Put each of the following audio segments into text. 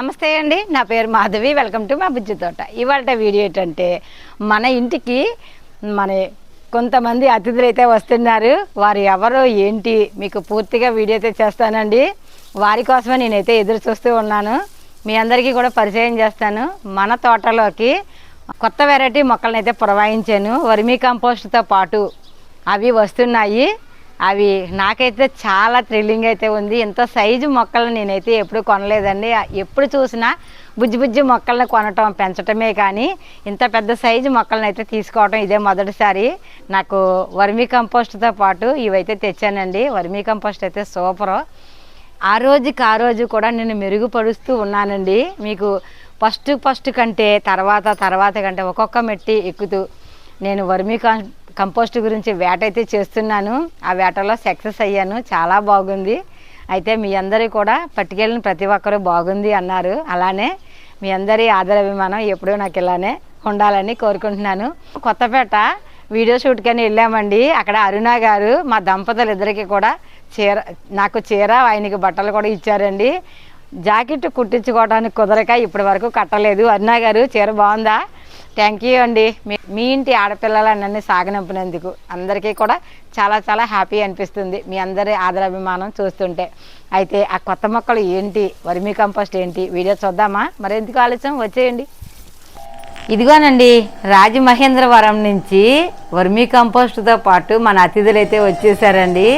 నమస్తే అండి. నా పేరు మాధవి. వెల్కమ్ టు మా బుజ్జి తోట. ఇవాళ వీడియో ఏంటంటే మన ఇంటికి మన కొంతమంది అతిథులు అయితే వస్తున్నారు. వారు ఎవరో ఏంటి మీకు పూర్తిగా వీడియో అయితే చేస్తానండి. వారి కోసమే నేనైతే ఎదురు చూస్తూ ఉన్నాను. మీ అందరికీ కూడా పరిచయం చేస్తాను. మన తోటలోకి కొత్త వెరైటీ మొక్కలను అయితే పురవాయించాను. వర్మీ కంపోస్ట్తో పాటు అవి వస్తున్నాయి. అవి నాకైతే చాలా థ్రిల్లింగ్ అయితే ఉంది. ఇంత సైజు మొక్కలు నేనైతే ఎప్పుడు కొనలేదండి. ఎప్పుడు చూసినా బుజ్జి బుజ్జి మొక్కలను కొనటం పెంచటమే కానీ ఇంత పెద్ద సైజు మొక్కలను అయితే తీసుకోవటం ఇదే మొదటిసారి. నాకు వర్మీ కంపోస్ట్తో పాటు ఇవైతే తెచ్చానండి. వర్మీ కంపోస్ట్ అయితే సూపరు. ఆ రోజుకి ఆ రోజు కూడా నేను మెరుగుపరుస్తూ ఉన్నానండి. మీకు ఫస్ట్ ఫస్ట్ కంటే తర్వాత తర్వాత కంటే ఒక్కొక్క మెట్టి ఎక్కుతూ నేను వర్మీ కం కంపోస్ట్ గురించి వేట అయితే చేస్తున్నాను. ఆ వేటలో సక్సెస్ అయ్యాను. చాలా బాగుంది. అయితే మీ అందరి కూడా పట్టుకెళ్ళిన ప్రతి ఒక్కరూ బాగుంది అన్నారు. అలానే మీ అందరి ఆదరాభిమానం ఎప్పుడూ నాకు ఇలానే ఉండాలని కోరుకుంటున్నాను. కొత్తపేట వీడియో షూట్కని వెళ్ళామండి. అక్కడ అరుణ గారు మా దంపతులు ఇద్దరికి కూడా చీర నాకు చీర ఆయనకి బట్టలు కూడా ఇచ్చారండి. జాకెట్ కుట్టించుకోవడానికి కుదరక ఇప్పటి వరకు కట్టలేదు. అరుణ గారు చీర బాగుందా? థ్యాంక్ యూ అండి. మీ మీ ఇంటి ఆడపిల్లల నన్ను సాగనంపినందుకు అందరికీ కూడా చాలా చాలా హ్యాపీ అనిపిస్తుంది మీ అందరి ఆదరాభిమానం చూస్తుంటే. అయితే ఆ కొత్త మొక్కలు ఏంటి? వర్మీ కంపోస్ట్ ఏంటి? వీడియో చూద్దామా? మరి ఎందుకు ఆలస్యం? వచ్చేయండి. ఇదిగోనండి రాజమహేంద్రవరం నుంచి వర్మీ కంపోస్ట్తో పాటు మన అతిథులు అయితే వచ్చేసారండి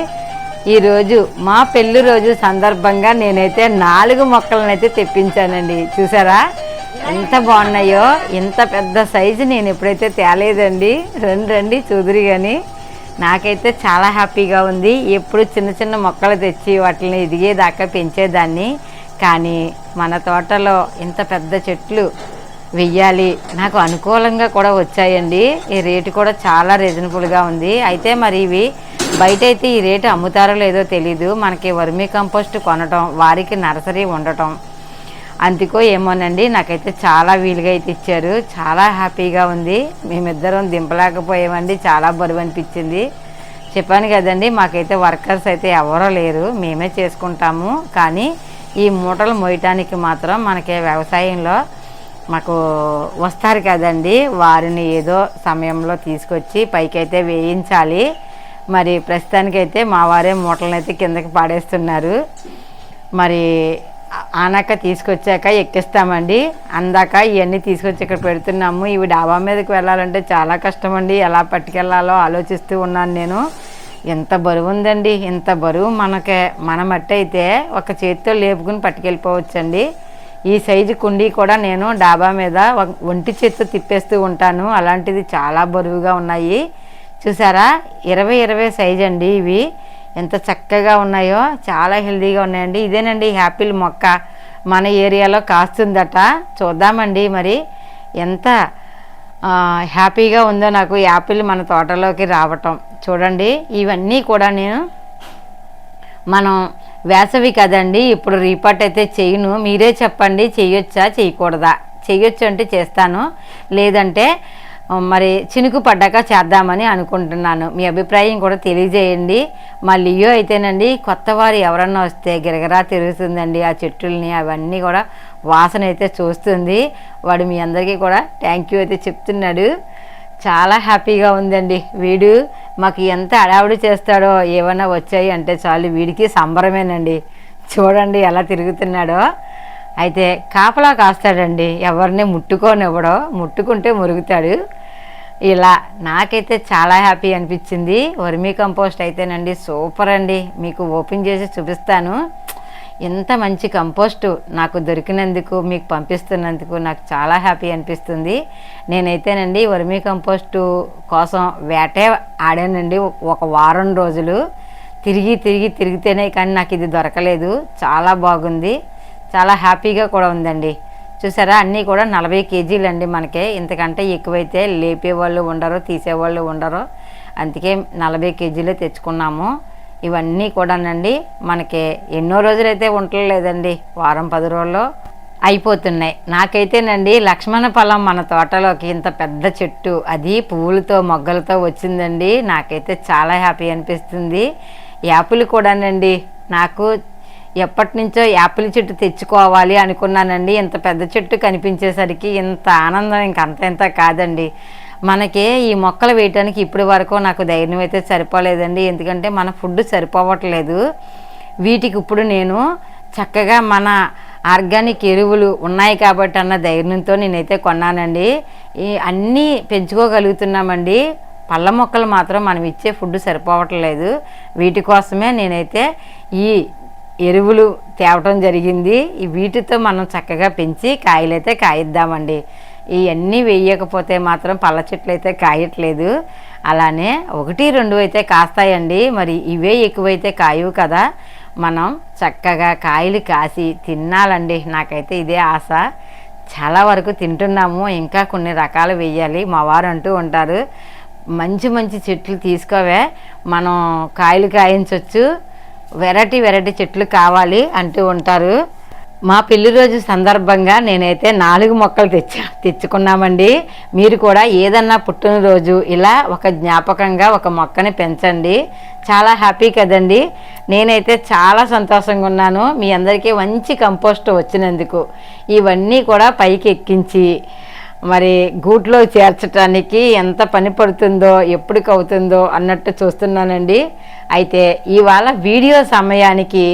ఈరోజు మా పెళ్ళి రోజు సందర్భంగా నేనైతే నాలుగు మొక్కలనైతే అయితే తెప్పించానండి. చూసారా? ఎంత బాగున్నాయో ఇంత పెద్ద సైజు నేను ఎప్పుడైతే తేలేదండి రండి రండి చూదురు కానీ నాకైతే చాలా హ్యాపీగా ఉంది. ఎప్పుడు చిన్న చిన్న మొక్కలు తెచ్చి వాటిని ఎదిగేదాకా పెంచేదాన్ని. కానీ మన తోటలో ఇంత పెద్ద చెట్లు వెయ్యాలి నాకు అనుకూలంగా కూడా వచ్చాయండి. ఈ రేటు కూడా చాలా రీజనబుల్గా ఉంది. అయితే మరి ఇవి బయట అయితే ఈ రేటు అమ్ముతారో లేదో తెలీదు. మనకి వర్మీ కంపోస్ట్ కొనటం వారికి నర్సరీ ఉండటం అందుకో ఏమోనండి నాకైతే చాలా వీలుగా అయితే ఇచ్చారు. చాలా హ్యాపీగా ఉంది. మేమిద్దరం దింపలేకపోయామండి. చాలా బరువు అనిపించింది. చెప్పాను కదండి మాకైతే వర్కర్స్ అయితే ఎవరో లేరు. మేమే చేసుకుంటాము. కానీ ఈ మూటలు మోయటానికి మాత్రం మనకి వ్యవసాయంలో మాకు వస్తారు కదండి. వారిని ఏదో సమయంలో తీసుకొచ్చి పైకైతే వేయించాలి. మరి ప్రస్తుతానికైతే మా వారే మూటలను అయితే కిందకి పాడేస్తున్నారు. మరి ఆనాక తీసుకొచ్చాక ఎక్కిస్తామండి. అందాక ఇవన్నీ తీసుకొచ్చి ఇక్కడ పెడుతున్నాము. ఇవి డాబా మీదకి వెళ్ళాలంటే చాలా కష్టం అండి ఎలా పట్టుకెళ్ళాలో ఆలోచిస్తూ ఉన్నాను నేను. ఎంత బరువు ఉందండి. ఇంత బరువు మనకే మన మట్టి అయితే ఒక చేతితో లేపుకుని పట్టుకెళ్ళిపోవచ్చండి. ఈ సైజు కుండీ కూడా నేను డాబా మీద ఒంటి చేతితో తిప్పేస్తూ ఉంటాను. అలాంటిది చాలా బరువుగా ఉన్నాయి. చూసారా? ఇరవై ఇరవై సైజ్ అండి ఇవి. ఎంత చక్కగా ఉన్నాయో చాలా హెల్దీగా ఉన్నాయండి. ఇదేనండి యాపిల్ మొక్క. మన ఏరియాలో కాస్తుందట. చూద్దామండి మరి. ఎంత హ్యాపీగా ఉందో నాకు యాపిల్ మన తోటలోకి రావటం. చూడండి ఇవన్నీ కూడా నేను మనం వేసవి కదండి ఇప్పుడు రీపార్ట్ అయితే చేయను. మీరే చెప్పండి చేయొచ్చా చేయకూడదా? చేయొచ్చు అంటే చేస్తాను. లేదంటే మరి చినుకు పడ్డాక చేద్దామని అనుకుంటున్నాను. మీ అభిప్రాయం కూడా తెలియజేయండి. మా లియో అయితేనండి కొత్త వారు ఎవరన్నా వస్తే గిరగరా తిరుగుతుందండి ఆ చెట్టుల్ని అవన్నీ కూడా వాసన అయితే చూస్తుంది. వాడు మీ అందరికీ కూడా థ్యాంక్ యూ అయితే చెప్తున్నాడు. చాలా హ్యాపీగా ఉందండి వీడు. మాకు ఎంత అడావిడి చేస్తాడో ఏమైనా వచ్చాయి అంటే చాలు వీడికి సంబరమేనండి. చూడండి ఎలా తిరుగుతున్నాడో. అయితే కాపలా కాస్తాడండి. ఎవరిని ముట్టుకోనివ్వడో ముట్టుకుంటే మురుగుతాడు ఇలా నాకైతే చాలా హ్యాపీ అనిపించింది. వర్మీ కంపోస్ట్ అయితేనండి సూపర్ అండి. మీకు ఓపెన్ చేసి చూపిస్తాను. ఇంత మంచి కంపోస్టు నాకు దొరికినందుకు మీకు పంపిస్తున్నందుకు నాకు చాలా హ్యాపీ అనిపిస్తుంది. నేనైతేనండి వర్మీ కంపోస్టు కోసం వేటే ఆడానండి ఒక వారం రోజులు. తిరిగి తిరిగి తిరిగితేనే కానీ నాకు ఇది దొరకలేదు. చాలా బాగుంది. చాలా హ్యాపీగా కూడా ఉందండి. చూసారా? అన్నీ కూడా నలభై కేజీలు అండి మనకి. ఇంతకంటే ఎక్కువైతే లేపేవాళ్ళు ఉండరు తీసేవాళ్ళు ఉండరు. అందుకే నలభై కేజీలే తెచ్చుకున్నాము. ఇవన్నీ కూడానండి మనకి ఎన్నో రోజులైతే ఉండలేదండి వారం పది రోజుల్లో అయిపోతున్నాయి. నాకైతేనండి లక్ష్మణ ఫలం మన తోటలోకి ఇంత పెద్ద చెట్టు అది పువ్వులతో మొగ్గలతో వచ్చిందండి. నాకైతే చాలా హ్యాపీ అనిపిస్తుంది. యాపిల్ కూడానండి నాకు ఎప్పటి నుంచో యాపిల్ చెట్టు తెచ్చుకోవాలి అనుకున్నానండి. ఇంత పెద్ద చెట్టు కనిపించేసరికి ఇంత ఆనందం ఇంక అంత ఇంత కాదండి. మనకి ఈ మొక్కలు వేయటానికి ఇప్పటి వరకు నాకు ధైర్యం అయితే సరిపోలేదండి. ఎందుకంటే మన ఫుడ్ సరిపోవట్లేదు. వీటికి ఇప్పుడు నేను చక్కగా మన ఆర్గానిక్ ఎరువులు ఉన్నాయి కాబట్టి అన్న ధైర్యంతో నేనైతే కొన్నానండి. ఈ అన్నీ పెంచుకోగలుగుతున్నామండి. పళ్ళ మొక్కలు మాత్రం మనం ఇచ్చే ఫుడ్ సరిపోవట్లేదు. వీటి కోసమే నేనైతే ఈ ఎరువులు తేవటం జరిగింది. ఈ వీటితో మనం చక్కగా పెంచి కాయలైతే కాయిద్దామండి. ఇవన్నీ వేయకపోతే మాత్రం పళ్ళ చెట్లు అయితే కాయట్లేదు. అలానే ఒకటి రెండు అయితే కాస్తాయండి. మరి ఇవే ఎక్కువైతే కాయవు కదా. మనం చక్కగా కాయలు కాసి తినాలండి నాకైతే ఇదే ఆశ. చాలా వరకు తింటున్నాము. ఇంకా కొన్ని రకాలు వేయాలి. మా వారు అంటూ ఉంటారు మంచి మంచి చెట్లు తీసుకోవే. మనం కాయలు కాయించవచ్చు వెరైటీ వెరైటీ చెట్లు కావాలి అంటూ ఉంటారు. మా పెళ్ళి రోజు సందర్భంగా నేనైతే నాలుగు మొక్కలు తెచ్చా తెచ్చుకున్నామండి. మీరు కూడా ఏదన్నా పుట్టినరోజు ఇలా ఒక జ్ఞాపకంగా ఒక మొక్కని పెంచండి. చాలా హ్యాపీ కదండి. నేనైతే చాలా సంతోషంగా ఉన్నాను. మీ అందరికీ మంచి కంపోస్ట్ వచ్చినందుకు. ఇవన్నీ కూడా పైకి ఎక్కించి మరి గూట్లో చేర్చడానికి ఎంత పని పడుతుందో ఎప్పటికి అవుతుందో అన్నట్టు చూస్తున్నానండి. అయితే ఇవాళ వీడియో సమయానికి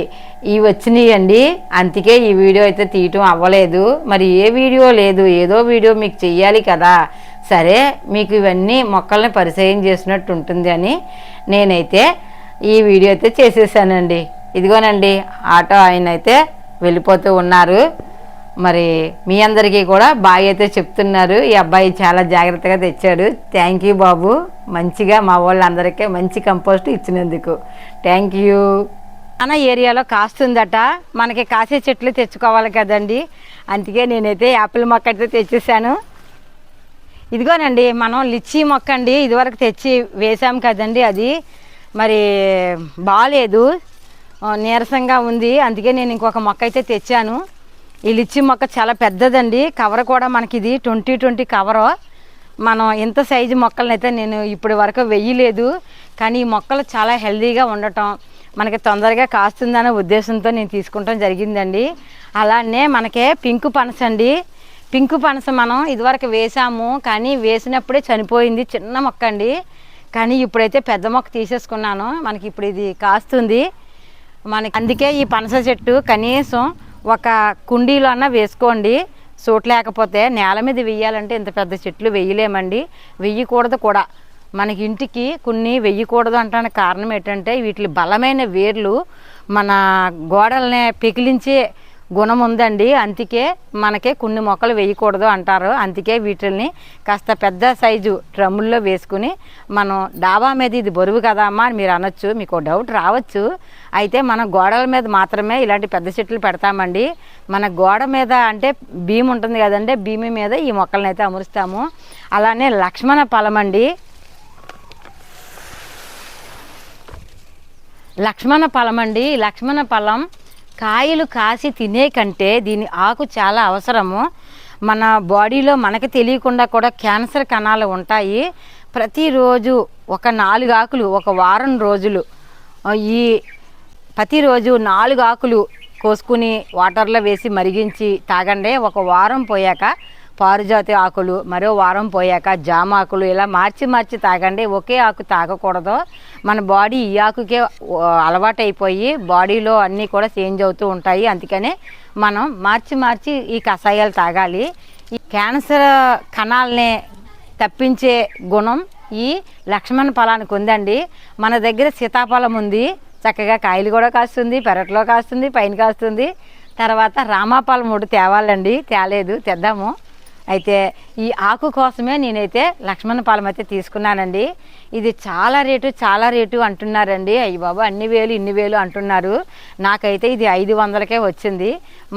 ఇవి వచ్చినాయండి. అందుకే ఈ వీడియో అయితే తీయటం అవ్వలేదు. మరి ఏ వీడియో లేదు ఏదో వీడియో మీకు చెయ్యాలి కదా. సరే మీకు ఇవన్నీ మొక్కల్ని పరిచయం చేసినట్టు ఉంటుంది అని నేనైతే ఈ వీడియో అయితే చేసేసానండి. ఇదిగోనండి ఆటో ఆయన అయితే వెళ్ళిపోతూ ఉన్నారు. మరి మీ అందరికీ కూడా బాగా అయితే చెప్తున్నారు. ఈ అబ్బాయి చాలా జాగ్రత్తగా తెచ్చాడు. థ్యాంక్ యూ బాబు. మంచిగా మా వాళ్ళందరికీ మంచి కంపోస్ట్ ఇచ్చినందుకు. థ్యాంక్ యూ మన ఏరియాలో కాస్తుందట. మనకి కాసే చెట్లు తెచ్చుకోవాలి కదండి. అందుకే నేనైతే యాపిల్ మొక్క అయితే తెచ్చేసాను. ఇదిగోనండి మనం లిచ్చి మొక్క అండి ఇదివరకు తెచ్చి వేసాం కదండి అది. మరి బాగాలేదు నీరసంగా ఉంది. అందుకే నేను ఇంకొక మొక్క అయితే తెచ్చాను. ఈ లిచ్చి మొక్క చాలా పెద్దదండి. కవర్ కూడా మనకి ఇది ట్వంటీ ట్వంటీ కవరు. మనం ఇంత సైజు మొక్కలనైతే అయితే నేను ఇప్పటి వరకు వెయ్యలేదు. కానీ ఈ మొక్కలు చాలా హెల్దీగా ఉండటం మనకి తొందరగా కాస్తుందనే ఉద్దేశంతో నేను తీసుకుంటాం జరిగిందండి. అలానే మనకే పింక్ పనస అండి. పింక్ పనస మనం ఇదివరకు వేసాము కానీ వేసినప్పుడే చనిపోయింది చిన్న మొక్క అండి. కానీ ఇప్పుడైతే పెద్ద మొక్క తీసేసుకున్నాను. మనకి ఇప్పుడు ఇది కాస్తుంది. మనకి అందుకే ఈ పనస చెట్టు కనీసం ఒక కుండీలో అన్నా వేసుకోండి. సూట్ లేకపోతే నేల మీద వెయ్యాలంటే ఇంత పెద్ద చెట్లు వెయ్యలేమండి. వెయ్యకూడదు కూడా. మనకి ఇంటికి కొన్ని వెయ్యకూడదు అంటానికి కారణం ఏంటంటే వీటి బలమైన వేర్లు మన గోడల్ని పెకిలించే గుణం ఉందండి అందుకే మనకి కొన్ని మొక్కలు వేయకూడదు అంటారు. అందుకే వీటిల్ని కాస్త పెద్ద సైజు డ్రమ్ముల్లో వేసుకుని మనం డాబా మీద ఇది బరువు కదా అమ్మా అని మీరు అనొచ్చు మీకు డౌట్ రావచ్చు. అయితే మన గోడల మీద మాత్రమే ఇలాంటి పెద్ద చెట్లు పెడతామండి. మన గోడ మీద అంటే భీమ్ ఉంటుంది కదండి భీమి మీద ఈ మొక్కలను అయితే అమరుస్తాము. అలానే లక్ష్మణ ఫలం అండి లక్ష్మణ ఫలం అండి లక్ష్మణ ఫలం కాయలు కాసి తినే కంటే దీని ఆకు చాలా అవసరము. మన బాడీలో మనకి తెలియకుండా కూడా క్యాన్సర్ కణాలు ఉంటాయి. ప్రతిరోజు ఒక నాలుగు ఆకులు ఒక వారం రోజులు ఈ ప్రతిరోజు నాలుగు ఆకులు కోసుకుని వాటర్లో వేసి మరిగించి తాగండి. ఒక వారం పోయాక పారిజాతి ఆకులు మరో వారం పోయాక జామ ఆకులు ఇలా మార్చి మార్చి తాగండి. ఒకే ఆకు తాగకూడదు. మన బాడీ ఈ ఆకుకే అలవాటు అయిపోయి బాడీలో అన్నీ కూడా చేంజ్ అవుతూ ఉంటాయి. అందుకనే మనం మార్చి మార్చి ఈ కషాయాలు తాగాలి. ఈ క్యాన్సర్ కణాలనే తప్పించే గుణం ఈ లక్ష్మణ ఫలానికి ఉందండి. మన దగ్గర సీతాఫలం ఉంది. చక్కగా కాయలు కూడా కాస్తుంది పెరట్లో కాస్తుంది పైన కాస్తుంది. తర్వాత రామాఫలం ఒకటి తేవాలండి. తేలేదు తెద్దాము. అయితే ఈ ఆకు కోసమే నేనైతే లక్ష్మణ పాలం అయితే తీసుకున్నానండి. ఇది చాలా రేటు చాలా రేటు అంటున్నారండి. అయ్యి బాబా అన్ని వేలు ఇన్ని వేలు అంటున్నారు. నాకైతే ఇది ఐదు వందలకే వచ్చింది.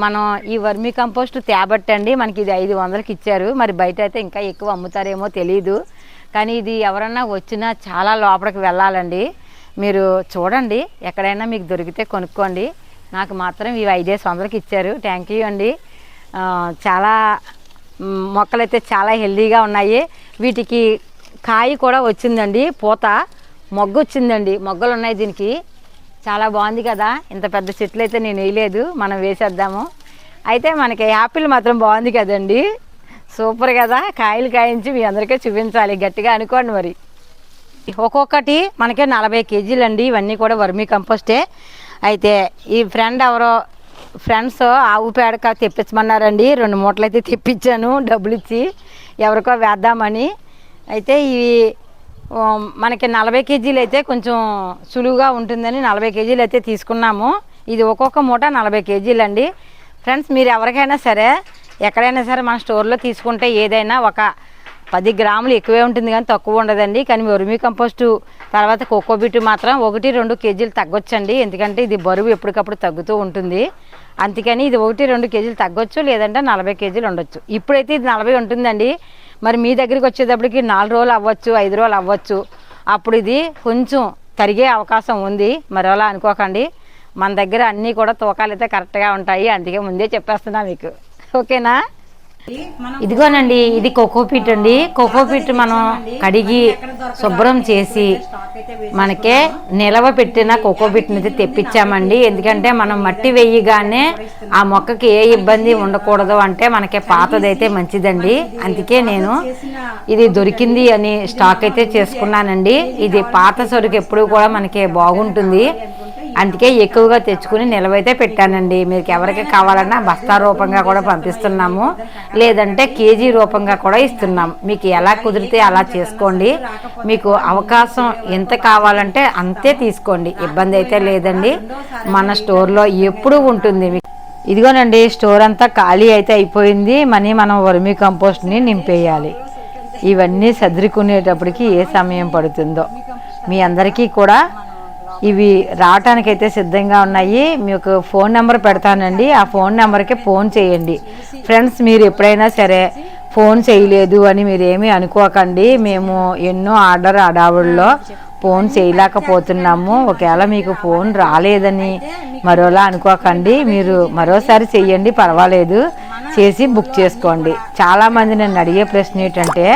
మనం ఈ వర్మి కంపోస్ట్ తేబట్టండి మనకి ఇది ఐదు వందలకి ఇచ్చారు. మరి బయట అయితే ఇంకా ఎక్కువ అమ్ముతారేమో తెలియదు కానీ ఇది ఎవరన్నా వచ్చినా చాలా లోపలికి వెళ్ళాలండి. మీరు చూడండి ఎక్కడైనా మీకు దొరికితే కొనుక్కోండి. నాకు మాత్రం ఇవి ఐదేసి వందలకి ఇచ్చారు. థ్యాంక్ యూ అండి. చాలా మొక్కలైతే చాలా హెల్దీగా ఉన్నాయి. వీటికి కాయ కూడా వచ్చిందండి పూత. మొగ్గ వచ్చిందండి. మొగ్గలు ఉన్నాయి దీనికి. చాలా బాగుంది కదా. ఇంత పెద్ద చెట్లు అయితే నేను వేయలేదు. మనం వేసేద్దాము. అయితే మనకి యాపిల్ మాత్రం బాగుంది కదండి. సూపర్ కదా. కాయలు కాయించి మీ అందరికీ చూపించాలి. గట్టిగా అనుకోండి మరి. ఒక్కొక్కటి మనకి నలభై కేజీలు అండి ఇవన్నీ కూడా వర్మీ కంపోస్టే అయితే ఈ ఫ్రెండ్ ఎవరో ఫ్రెండ్స్ ఆవు పేడక తెప్పించమన్నారండి. రెండు మూటలు అయితే తెప్పించాను డబ్బులు ఇచ్చి ఎవరికో వేద్దామని. అయితే ఇవి మనకి నలభై కేజీలు అయితే కొంచెం సులువుగా ఉంటుందని నలభై కేజీలు అయితే తీసుకున్నాము. ఇది ఒక్కొక్క మూట నలభై కేజీలు అండి ఫ్రెండ్స్ మీరు ఎవరికైనా సరే ఎక్కడైనా సరే మన స్టోర్లో తీసుకుంటే ఏదైనా ఒక పది గ్రాములు ఎక్కువే ఉంటుంది కానీ తక్కువ ఉండదండి. కానీ వర్మీ కంపోస్టు తర్వాత కోకోబిట్ మాత్రం ఒకటి రెండు కేజీలు తగ్గొచ్చండి. ఎందుకంటే ఇది బరువు ఎప్పటికప్పుడు తగ్గుతూ ఉంటుంది. అందుకని ఇది ఒకటి రెండు కేజీలు తగ్గొచ్చు లేదంటే నలభై కేజీలు ఉండొచ్చు. ఇప్పుడైతే ఇది నలభై ఉంటుందండి. మరి మీ దగ్గరికి వచ్చేటప్పటికి నాలుగు రోజులు అవ్వచ్చు ఐదు రోజులు అవ్వచ్చు. అప్పుడు ఇది కొంచెం తరిగే అవకాశం ఉంది. మరి అలా అనుకోకండి. మన దగ్గర అన్నీ కూడా తూకాలు అయితే కరెక్ట్గా ఉంటాయి. అందుకే ముందే చెప్పేస్తున్నా మీకు. ఓకేనా? ఇదిగోనండి ఇది కోకోపీట్ అండి. కోకోపీట్ మనం కడిగి శుభ్రం చేసి మనకే నిలవ పెట్టిన కోకోబిట్ అనేది తెప్పించామండి. ఎందుకంటే మనం మట్టి వేయగానే ఆ మొక్కకి ఏ ఇబ్బంది ఉండకూడదు అంటే మనకి పాతదైతే మంచిదండి. అందుకే నేను ఇది దొరికింది అని స్టాక్ అయితే చేసుకున్నానండి. ఇది పాత సరుకు ఎప్పుడు కూడా మనకి బాగుంటుంది. అందుకే ఎక్కువగా తెచ్చుకుని నిలవైతే పెట్టానండి. మీకు ఎవరికి కావాలన్నా బస్తా రూపంగా కూడా పంపిస్తున్నాము. లేదంటే కేజీ రూపంగా కూడా ఇస్తున్నాం మీకు ఎలా కుదిరితే అలా చేసుకోండి. మీకు అవకాశం ఎంత కావాలంటే అంతే తీసుకోండి. ఇబ్బంది అయితే లేదండి. మన స్టోర్లో ఎప్పుడూ ఉంటుంది. ఇదిగోనండి స్టోర్ అంతా ఖాళీ అయితే అయిపోయింది. మనీ మనం వర్మీ కంపోస్ట్ని నింపేయాలి. ఇవన్నీ సర్దుకునేటప్పటికి ఏ సమయం పడుతుందో. మీ అందరికీ కూడా ఇవి రావటానికైతే సిద్ధంగా ఉన్నాయి. మీకు ఫోన్ నెంబర్ పెడతానండి. ఆ ఫోన్ నెంబర్కి ఫోన్ చేయండి. ఫ్రెండ్స్ మీరు ఎప్పుడైనా సరే ఫోన్ చేయలేదు అని మీరేమి అనుకోకండి. మేము ఎన్నో ఆర్డర్ అడావుల్లో ఫోన్ చేయలేకపోతున్నాము. ఒకవేళ మీకు ఫోన్ రాలేదని మరోలా అనుకోకండి. మీరు మరోసారి చెయ్యండి పర్వాలేదు. చేసి బుక్ చేసుకోండి. చాలామంది నన్ను అడిగే ప్రశ్న ఏంటంటే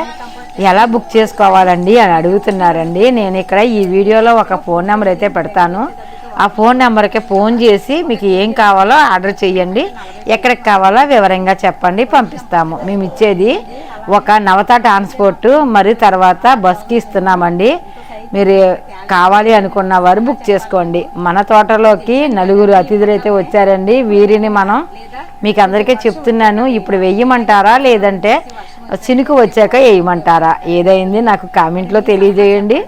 ఎలా బుక్ చేసుకోవాలండి అని అడుగుతున్నారండి. నేను ఇక్కడ ఈ వీడియోలో ఒక ఫోన్ నెంబర్ అయితే పెడతాను. ఆ ఫోన్ నెంబర్కి ఫోన్ చేసి మీకు ఏం కావాలో ఆర్డర్ చేయండి ఎక్కడికి కావాలో వివరంగా చెప్పండి పంపిస్తాము. మేము ఇచ్చేది ఒక నవత ట్రాన్స్పోర్టు మరి తర్వాత బస్కి ఇస్తున్నామండి. మీరు కావాలి అనుకున్న వారు బుక్ చేసుకోండి. మన తోటలోకి నలుగురు అతిథులు అయితే వచ్చారండి. వీరిని మనం మీకు అందరికీ చెప్తున్నాను ఇప్పుడు వెయ్యమంటారా లేదంటే చినుకు వచ్చాక వేయమంటారా? ఏదైంది నాకు కామెంట్లో తెలియజేయండి.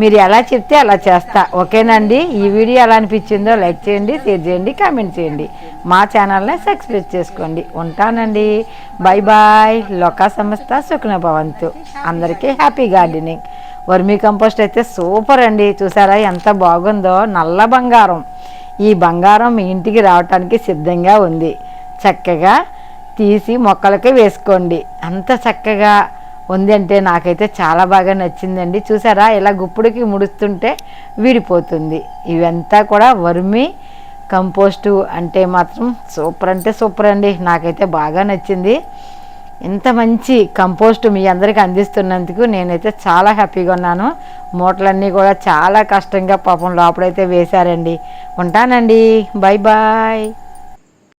మీరు ఎలా చెప్తే అలా చేస్తా. ఓకేనండి? ఈ వీడియో ఎలా అనిపించిందో లైక్ చేయండి షేర్ చేయండి కామెంట్ చేయండి. మా ఛానల్ని సబ్స్క్రైబ్ చేసుకోండి. ఉంటానండి. Bye bye. లోకా సంస్థ సుఖన భవంతు. అందరికీ హ్యాపీ గార్డెనింగ్. వర్మీ కంపోస్ట్ అయితే సూపర్ అండి. చూసారా ఎంత బాగుందో? నల్ల బంగారం. ఈ బంగారం మీ ఇంటికి రావటానికి సిద్ధంగా ఉంది. చక్కగా తీసి మొక్కలకి వేసుకోండి. అంత చక్కగా ఉంది అంటే నాకైతే చాలా బాగా నచ్చిందండి. చూసారా? ఇలా గుప్పుడికి ముడుస్తుంటే విడిపోతుంది. ఇవంతా కూడా వర్మి కంపోస్టు అంటే మాత్రం సూపర్ అంటే సూపర్ అండి. నాకైతే బాగా నచ్చింది. ఇంత మంచి కంపోస్ట్ మీ అందరికి అందిస్తున్నందుకు నేనైతే చాలా హ్యాపీగా ఉన్నాను. మూటలన్నీ కూడా చాలా కష్టంగా పాపం లోపలైతే వేశారండి. ఉంటానండి. Bye bye.